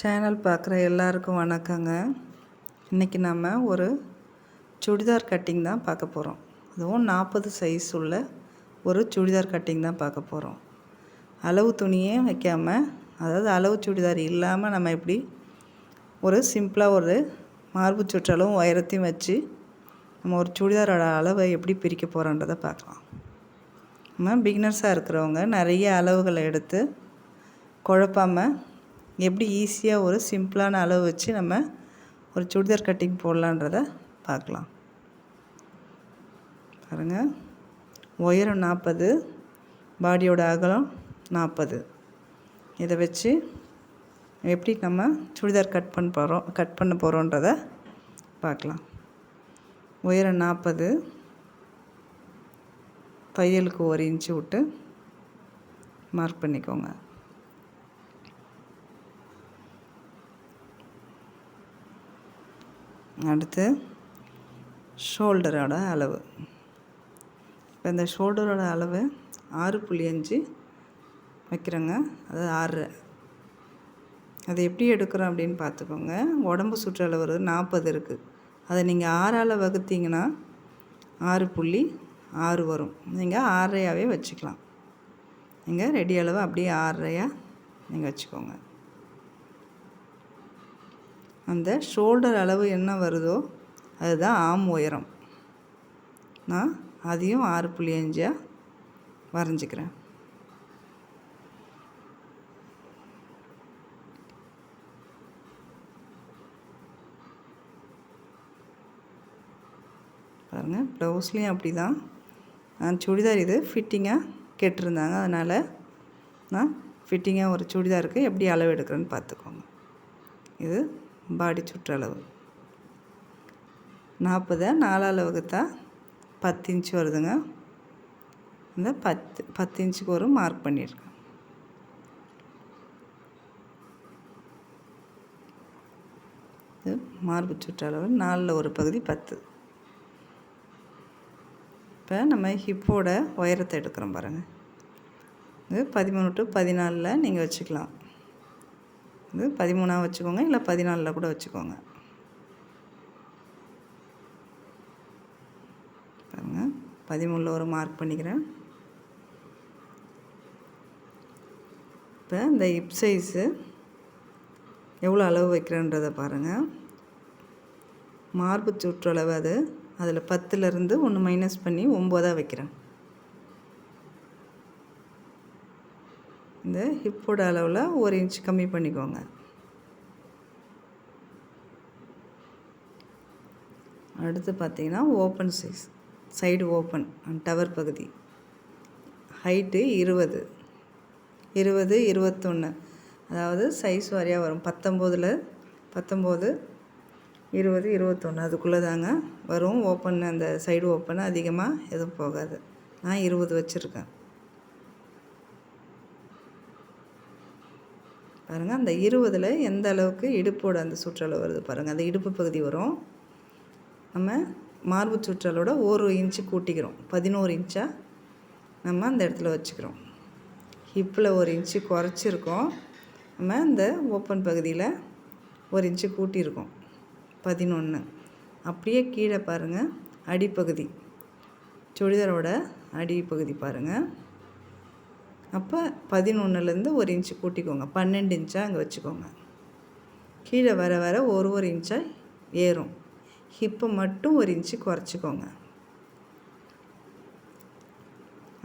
Channel பார்க்குற எல்லாருக்கும் வணக்கங்க. இன்றைக்கி நம்ம ஒரு சுடிதார் கட்டிங் தான் பார்க்க போகிறோம் அதுவும் நாற்பது சைஸ் உள்ள ஒரு சுடிதார் கட்டிங் தான் பார்க்க போகிறோம் அளவு துணியே வைக்காமல் அதாவது அளவு சுடிதார் இல்லாமல் நம்ம எப்படி ஒரு சிம்பிளாக ஒரு மார்பு சுற்றளவும் உயரத்தையும் வச்சு நம்ம ஒரு சுடிதாரோட அளவை எப்படி பிரிக்க போகிறோன்றதை பார்க்கலாம். நம்ம பிகினர்ஸாக இருக்கிறவங்க நிறைய அளவுகளை எடுத்து குழப்பாமல் எப்படி ஈஸியாக ஒரு சிம்பிளான அளவு வச்சு நம்ம ஒரு சுடிதார் கட்டிங் போடலான்றத பார்க்கலாம். பாருங்கள் உயரம் நாற்பது பாடியோட அகலம் நாற்பது இதை வச்சு எப்படி நம்ம சுடிதார் கட் பண்ண போகிறோம் கட் பண்ண போகிறோன்றத பார்க்கலாம். உயரம் நாற்பது தையலுக்கு ஒரு இன்ச்சு விட்டு மார்க் பண்ணிக்கோங்க. அடுத்து ஷோல்டரோட அளவு. இப்போ இந்த ஷோல்டரோட அளவு ஆறு புள்ளி அஞ்சு வைக்கிறேங்க. அது ஆறு. அது எப்படி எடுக்கிறோம் அப்படின்னு பார்த்துக்கோங்க. உடம்பு சுற்றளவு நாற்பது இருக்குது அதை நீங்கள் ஆறால் வகுத்தீங்கன்னா ஆறு புள்ளி ஆறு வரும். நீங்கள் ஆறரையாகவே வச்சுக்கலாம். நீங்கள் ரெடி அளவு அப்படியே ஆறரையாக நீங்கள் வச்சுக்கோங்க. அந்த ஷோல்டர் அளவு என்ன வருதோ அதுதான் ஆம் உயரம். நான் அதையும் ஆறு புள்ளி அஞ்சாக வரைஞ்சிக்கிறேன். பாருங்கள் ப்ளவுஸ்லேயும் அப்படி தான் நான் சுடிதார் இது ஃபிட்டிங்காக கேட்டிருந்தாங்க. அதனால் நான் ஃபிட்டிங்காக ஒரு சுடிதாருக்கு எப்படி அளவு எடுக்கிறேன்னு பார்த்துக்கோங்க. இது பாடி சுற்றளவு. நாற்பதை நாலால் வகுத்தா பத்து இன்ச்சு வருதுங்க. இந்த பத்து பத்து இன்ச்சுக்கு ஒரு மார்க் பண்ணியிருக்கேன் இது மார்பு சுற்றளவு நாலில் ஒரு பகுதி பத்து. இப்போ நம்ம ஹிப்போட உயரத்தை எடுக்கிறோம் பாருங்கள் இது பதிமூணு டு பதினாலில் நீங்கள் வச்சுக்கலாம். இது பதிமூணாக வச்சுக்கோங்க இல்லை பதினாலில் கூட வச்சுக்கோங்க. பாருங்கள் பதிமூணில் ஒரு மார்க் பண்ணிக்கிறேன். இப்போ இந்த ஹிப் சைஸு எவ்வளோ அளவு வைக்கிறேன்றதை பாருங்கள் மார்பு சுற்றளவு அது. அதில் பத்துலேருந்து ஒன்று மைனஸ் பண்ணி ஒம்போதாக வைக்கிறேன். இந்த ஹிப்போட அளவில் ஒரு இன்ச் கம்மி பண்ணிக்கோங்க. அடுத்து பார்த்தீங்கன்னா open size side open tower பகுதி. ஹைட்டு இருபது. இருபது இருபத்தொன்று அதாவது சைஸ் வாரியாக வரும். பத்தொம்போதில் பத்தொம்போது இருபது இருபத்தொன்று அதுக்குள்ளே தாங்க வரும். ஓப்பன் அந்த சைடு ஓப்பன் அதிகமாக எதுவும் போகாது. நான் இருபது வச்சுருக்கேன். பாருங்கள் அந்த இருபதில் எந்த அளவுக்கு இடுப்போட அந்த சுற்றளவு வருது பாருங்கள் அந்த இடுப்பு பகுதி வரும். நம்ம மார்பு சுற்றலோட ஒரு இன்ச்சு கூட்டிக்கிறோம் பதினோரு இன்ச்சாக நம்ம அந்த இடத்துல வச்சுக்கிறோம். ஹிப்பில் ஒரு இன்ச்சு குறைச்சிருக்கோம் நம்ம இந்த ஓப்பன் பகுதியில் ஒரு இன்ச்சு கூட்டியிருக்கோம் பதினொன்று அப்படியே கீழே பாருங்கள் அடிப்பகுதி சுடிதாரோட அடிப்பகுதி பாருங்கள் அப்போ பதினொன்றுலேருந்து ஒரு இன்ச்சு கூட்டிக்கோங்க. பன்னெண்டு இன்ச்சாக அங்கே வச்சுக்கோங்க. கீழே வர வர ஒரு ஒரு இன்ச்சாக ஏறும். ஹிப்பை மட்டும் ஒரு இன்ச்சு குறைச்சிக்கோங்க.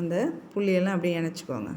அந்த புள்ளியெல்லாம் அப்படியே இணைச்சிக்கோங்க.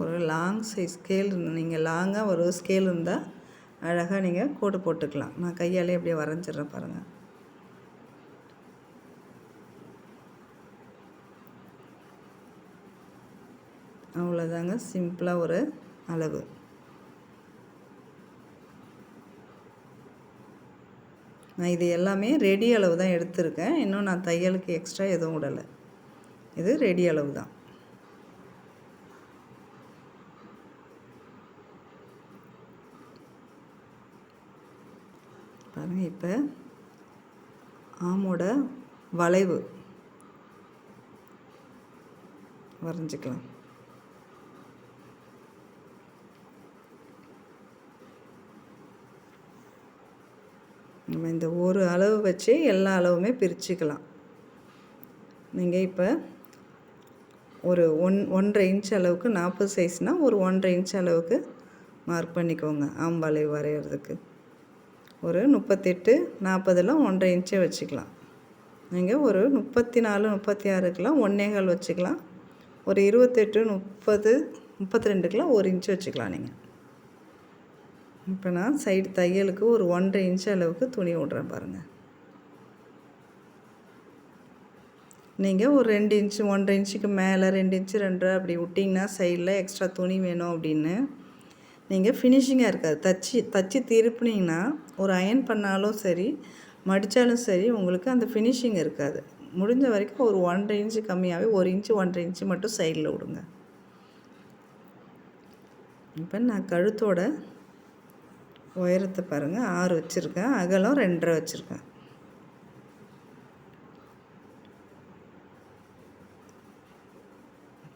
ஒரு லாங் சைஸ் ஸ்கேல் நீங்கள் லாங்காக ஒரு ஸ்கேல் இருந்தால் அழகாக நீங்கள் கோடு போட்டுக்கலாம். நான் கையாலே அப்படியே வரைஞ்சிட்றேன் பாருங்கள் அவ்வளோதாங்க சிம்பிளாக ஒரு அளவு. நான் இது எல்லாமே ரெடி அளவு தான் எடுத்திருக்கேன். இன்னும் நான் தையலுக்கு எக்ஸ்ட்ரா எதுவும் விடலை. இது ரெடி அளவு தான் பாருங்கள் இப்போ ஆமோட வளைவு. வரைஞ்சிக்கலாம். நம்ம இந்த ஒரு அளவு வச்சு எல்லா அளவுமே பிரிச்சுக்கலாம். நீங்கள் இப்போ ஒரு ஒன் ஒன்றரை இன்ச் அளவுக்கு நாற்பது சைஸ்னால் ஒரு ஒன்றரை இன்ச் அளவுக்கு மார்க் பண்ணிக்கோங்க ஆம்பாலை வரைகிறதுக்கு ஒரு முப்பத்தெட்டு நாற்பதுலாம் ஒன்றரை இன்ச்சே வச்சுக்கலாம். நீங்கள் ஒரு முப்பத்தி நாலு முப்பத்தி ஆறுக்கெலாம் ஒன்றேகால் வச்சுக்கலாம். ஒரு இருபத்தெட்டு முப்பது முப்பத்தி ரெண்டுக்கெலாம் ஒரு இன்ச்சு வச்சுக்கலாம் நீங்கள் இப்போ நான் சைடு தையலுக்கு ஒரு ஒன்றரை இன்ச் அளவுக்கு துணி விட்றேன் பாருங்கள் நீங்கள் ஒரு ரெண்டு இன்ச்சு ஒன்றரை இன்ச்சுக்கு மேலே ரெண்டு இன்ச்சு ரெண்டரை அப்படி விட்டிங்கன்னா சைடில் எக்ஸ்ட்ரா துணி வேணும் அப்படின்னு. நீங்கள் ஃபினிஷிங்காக இருக்காது. தச்சு தச்சு திருப்பினீங்கன்னா ஒரு அயன் பண்ணாலும் சரி மடித்தாலும் சரி உங்களுக்கு அந்த ஃபினிஷிங் இருக்காது. முடிஞ்ச வரைக்கும் ஒரு ஒன்றரை இன்ச்சு கம்மியாகவே ஒரு இன்ச்சு ஒன்றரை இன்ச்சு மட்டும் சைடில் விடுங்க. இப்போ நான் கழுத்தோட உயரத்தை பாருங்கள் ஆறு வச்சுருக்கேன் அகலம் ரெண்டரை வச்சுருக்கேன்.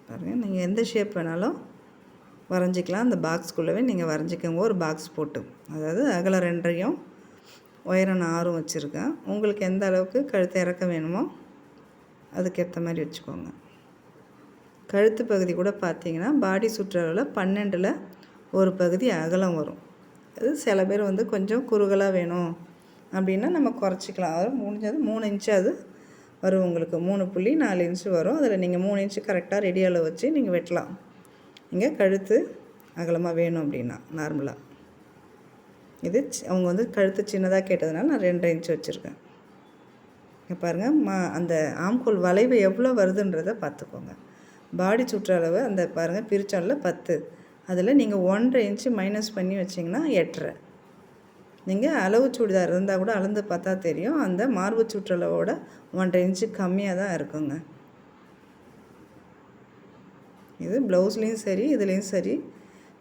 பாருங்கள் நீங்கள் எந்த ஷேப் வேணாலும் வரைஞ்சிக்கலாம். அந்த பாக்ஸ்குள்ளவே நீங்கள் வரைஞ்சிக்கோங்க ஒரு பாக்ஸ் போட்டு. அதாவது அகலம் ரெண்டரையும் உயரம் ஆறும் வச்சுருக்கேன். உங்களுக்கு எந்த அளவுக்கு கழுத்து இறக்க வேணுமோ அதுக்கேற்ற மாதிரி வச்சுக்கோங்க. கழுத்து பகுதி கூட பார்த்தீங்கன்னா பாடி சுற்றளவில் பன்னெண்டில் ஒரு பகுதி அகலம் வரும். அது சில பேர் வந்து கொஞ்சம் குறுகலாக வேணும். அப்படின்னா நம்ம குறைச்சிக்கலாம். அது முடிஞ்சது மூணு இன்ச்சாவது வரும் உங்களுக்கு. மூணு புள்ளி நாலு இன்ச்சு வரும். அதில் நீங்கள் மூணு இன்ச்சு கரெக்டாக ரெடி அளவு வச்சு நீங்கள் வெட்டலாம். இங்கே கழுத்து அகலமாக வேணும் அப்படின்னா நார்மலாக இது அவங்க வந்து கழுத்து சின்னதாக கேட்டதுனால நான் ரெண்டரை இன்ச்சு வச்சுருக்கேன். இங்கே பாருங்கள் மா அந்த ஆம்கோல் வளைவு எவ்வளோ வருதுன்றதை பார்த்துக்கோங்க. பாடி சுற்றளவு அந்த பாருங்கள் பிரிச்சாலில் பத்து. அதில் நீங்கள் ஒன்றரை இன்ச்சு மைனஸ் பண்ணி வச்சிங்கன்னா எட்டரை. நீங்கள் அளவு சுடிதார் இருந்தால் கூட அளந்து பார்த்தா தெரியும். அந்த மார்பு சுற்றளவோட ஒன்றரை இன்ச்சு கம்மியாக தான் இருக்குங்க. இது ப்ளவுஸ்லேயும் சரி இதுலேயும் சரி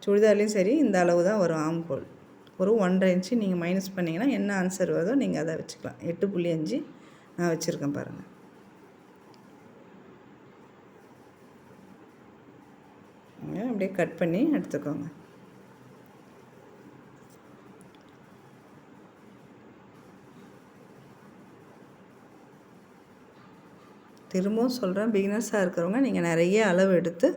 சுடிதார்லேயும் சரி இந்த அளவு தான் வரும் ஆம்கோல். ஒரு ஒன்றரை இன்ச்சு நீங்கள் மைனஸ் பண்ணிங்கன்னா என்ன ஆன்சர் வருதோ நீங்கள் அதை வச்சுக்கலாம். எட்டு புள்ளி அஞ்சு நான் வச்சுருக்கேன் பாருங்கள் அப்படியே கட் பண்ணி எடுத்துக்கோங்க. திரும்பவும் சொல்கிறேன் பிகினர்ஸாக இருக்கிறவங்க நீங்கள் நிறைய அளவு எடுத்து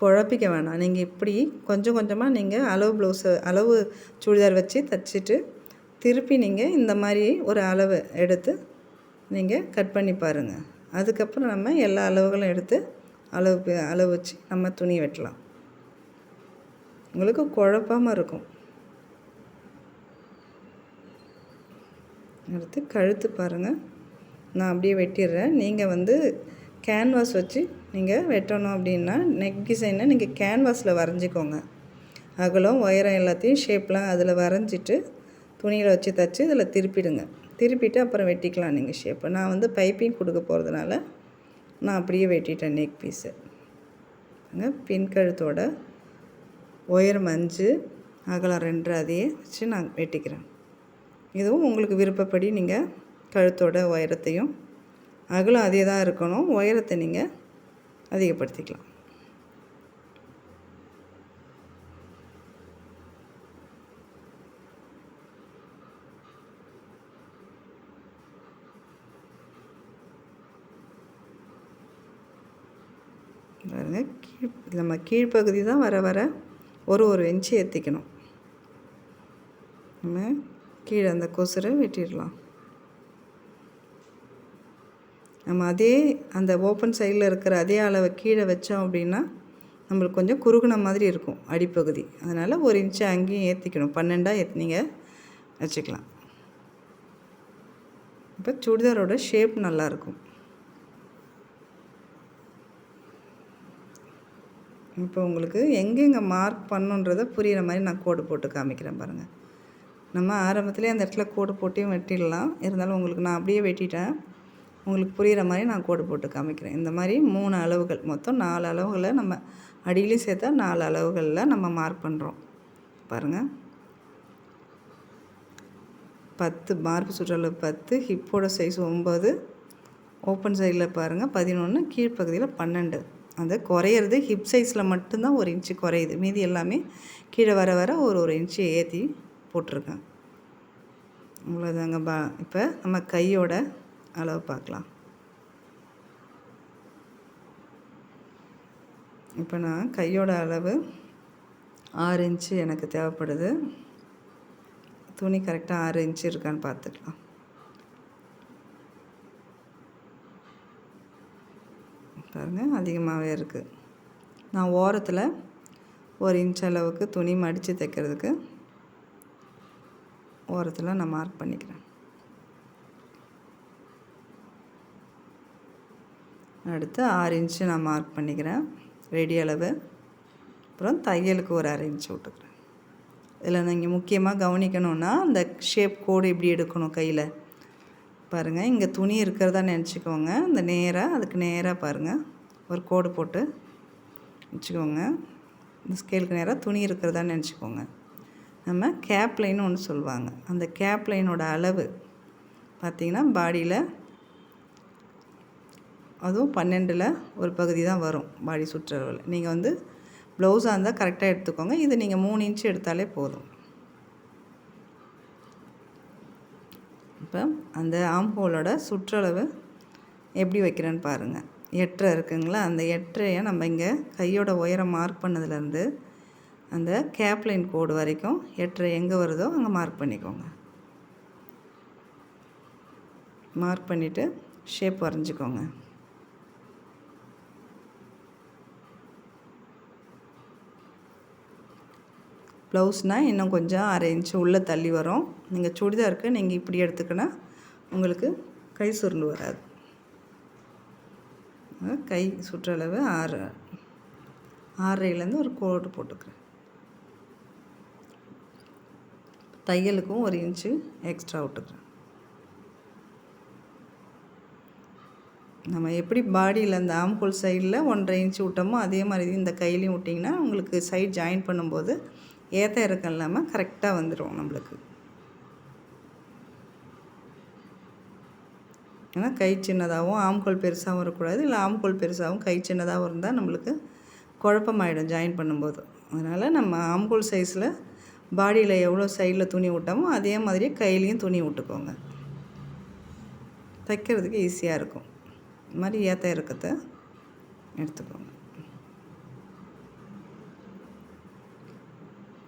குழப்பிக்க வேணாம். நீங்கள் இப்படி கொஞ்சம் கொஞ்சமாக நீங்கள் அளவு ப்ளவுஸு அளவு சுடிதார் வச்சு தைச்சிட்டு திருப்பி நீங்கள் இந்த மாதிரி ஒரு அளவு எடுத்து நீங்கள் கட் பண்ணி பாருங்கள் அதுக்கப்புறம் நம்ம எல்லா அளவுகளும் எடுத்து அளவு அளவு வச்சு நம்ம துணி வெட்டலாம். உங்களுக்கு குழப்பமாக இருக்கும். அடுத்து கழுத்து பாருங்கள் நான் அப்படியே வெட்டிடுறேன். நீங்கள் வந்து கேன்வாஸ் வச்சு நீங்கள் வெட்டணும் அப்படின்னா நெக் டிசைனை நீங்கள் கேன்வாஸில் வரைஞ்சிக்கோங்க. அகலம் உயரம் எல்லாத்தையும் ஷேப்லாம் அதில் வரைஞ்சிட்டு துணியில் வச்சு தைச்சி இதில் திருப்பிடுங்க. திருப்பிட்டு அப்புறம் வெட்டிக்கலாம் நீங்கள் ஷேப்பு நான் வந்து பைப்பிங் கொடுக்க போகிறதுனால நான் அப்படியே வெட்டிட்டேன் நெக் பீஸு பின் கழுத்தோட உயரம் அஞ்சு அகலம் ரெண்டு அதையே வச்சு நான் வெட்டிக்கிறேன். இதுவும் உங்களுக்கு விருப்பப்படி நீங்கள் கழுத்தோட உயரத்தையும் அகலம் அதே தான் இருக்கணும் உயரத்தை நீங்கள் அதிகப்படுத்திக்கலாம் பாருங்கள் கீழ் நம்ம கீழ்ப்பகுதி தான் வர வர ஒரு ஒரு இன்ச்சு ஏற்றிக்கணும் நம்ம கீழே அந்த கொசுரை வெட்டிடலாம். நம்ம அதே அந்த ஓப்பன் சைடில் இருக்கிற அதே அளவை கீழே வச்சோம் அப்படின்னா நம்மளுக்கு கொஞ்சம் குறுகுன மாதிரி இருக்கும் அடிப்பகுதி. அதனால் ஒரு இன்ச்சு அங்கேயும் ஏற்றிக்கணும் பன்னெண்டாக ஏற்றினீங்க வச்சுக்கலாம். இப்போ சுடிதாரோட ஷேப் நல்லாயிருக்கும் இப்போ உங்களுக்கு எங்கெங்கே மார்க் பண்ணுன்றதை புரிகிற மாதிரி நான் கோடு போட்டு காமிக்கிறேன் பாருங்கள் நம்ம ஆரம்பத்துலேயே அந்த இடத்துல கோடு போட்டியும் வெட்டிடலாம். இருந்தாலும் உங்களுக்கு நான் அப்படியே வெட்டிட்டேன். உங்களுக்கு புரிகிற மாதிரி நான் கோடு போட்டு காமிக்கிறேன். இந்த மாதிரி மூணு அளவுகள் மொத்தம் நாலு அளவுகளை நம்ம அடியிலையும் சேர்த்தா நாலு அளவுகளில் நம்ம மார்க் பண்ணுறோம் பாருங்கள் பத்து மார்பு சுற்றளவு பத்து ஹிப்போட சைஸ் ஒம்பது ஓப்பன் சைடில் பாருங்கள் பதினொன்று கீழ்ப்பகுதியில் பன்னெண்டு. அது குறையிறது ஹிப் சைஸில் மட்டும்தான் ஒரு இன்ச்சு குறையுது. மீதி எல்லாமே கீழே வர வர ஒரு ஒரு இன்ச்சு ஏற்றி போட்டிருக்கேன் அவ்வளோதாங்க பா. இப்போ நம்ம கையோட அளவு பார்க்கலாம். இப்போ நான் கையோட அளவு ஆறு இன்ச்சு எனக்கு தேவைப்படுது. துணி கரெக்டாக ஆறு இன்ச்சு இருக்கான்னு பார்த்துக்கலாம். பாருங்கள் அதிகமாகவே இருக்குது நான் ஓரத்தில் ஒரு இன்ச் அளவுக்கு துணி மடித்து தைக்கிறதுக்கு ஓரத்தில் நான் மார்க் பண்ணிக்கிறேன். அடுத்து ஆறு இன்ச்சு நான் மார்க் பண்ணிக்கிறேன் ரெடி அளவு. அப்புறம் தையலுக்கு ஒரு அரை இன்ச்சு விட்டுக்கிறேன். இதில் நீங்கள் முக்கியமாக கவனிக்கணுன்னா அந்த ஷேப் கோடு எப்படி எடுக்கணும் கையில்? பாருங்கள் இங்கே துணி இருக்கிறதா நினச்சிக்கோங்க. இந்த நேராக அதுக்கு நேராக பாருங்கள் ஒரு கோடு போட்டு வச்சுக்கோங்க. இந்த ஸ்கேலுக்கு நேராக துணி இருக்கிறதா நினச்சிக்கோங்க. நம்ம கேப் லைன் ஒன்று சொல்லுவாங்க. அந்த கேப் லைனோட அளவு பார்த்திங்கன்னா பாடியில் அதுவும் பன்னெண்டில் ஒரு பகுதி தான் வரும் பாடி சுற்றளவில். நீங்கள் வந்து ப்ளவுஸாக இருந்தால் கரெக்டாக எடுத்துக்கோங்க. இது நீங்கள் மூணு இன்ச்சு எடுத்தாலே போதும். இப்போ அந்த ஆம்போலோட சுற்றளவு எப்படி வைக்கிறேன்னு பாருங்கள் எட்டரை இருக்குங்களா? அந்த எட்டரையை நம்ம இங்கே கையோட உயரம் மார்க் பண்ணதுலேருந்து அந்த கேப்லைன் கோடு வரைக்கும் எட்டரை எங்கே வருதோ அங்கே மார்க் பண்ணிக்கோங்க. மார்க் பண்ணிவிட்டு ஷேப் வரைஞ்சிக்கோங்க. ப்ளவுஸ்னால் இன்னும் கொஞ்சம் அரை இன்ச்சு உள்ளே தள்ளி வரும். நீங்கள் சுடிதாருக்கு நீங்கள் இப்படி எடுத்துக்கினா உங்களுக்கு கை சுருண்டு வராது. கை சுற்றளவு ஆறு ஆறரைலேருந்து ஒரு கோடு போட்டுக்கிறேன். தையலுக்கும் ஒரு இன்ச்சு எக்ஸ்ட்ரா விட்டுக்கிறேன். நம்ம எப்படி பாடியில் அந்த ஆம்கோல் சைடில் ஒன்றரை இன்ச்சு விட்டோமோ அதே மாதிரி இந்த கையிலையும் விட்டிங்கன்னா உங்களுக்கு சைட் ஜாயின் பண்ணும்போது ஏற்ற இறக்கம் இல்லாமல் கரெக்டாக வந்துடும் நம்மளுக்கு. ஏன்னா கை சின்னதாகவும் ஆம்கோல் பெருசாகவும் இருக்கக்கூடாது இல்லை ஆம்கோல் பெருசாகவும் கை சின்னதாகவும் இருந்தால் நம்மளுக்கு குழப்பமாயிடும் ஜாயின் பண்ணும்போது. அதனால் நம்ம ஆம்கோல் சைஸில் பாடியில் எவ்வளோ சைடில் துணி விட்டோமோ அதே மாதிரியே கையிலையும் துணி விட்டுக்கோங்க தைக்கிறதுக்கு ஈஸியாக இருக்கும். இது மாதிரி ஏற்ற இறக்கத்தை எடுத்துக்கோங்க.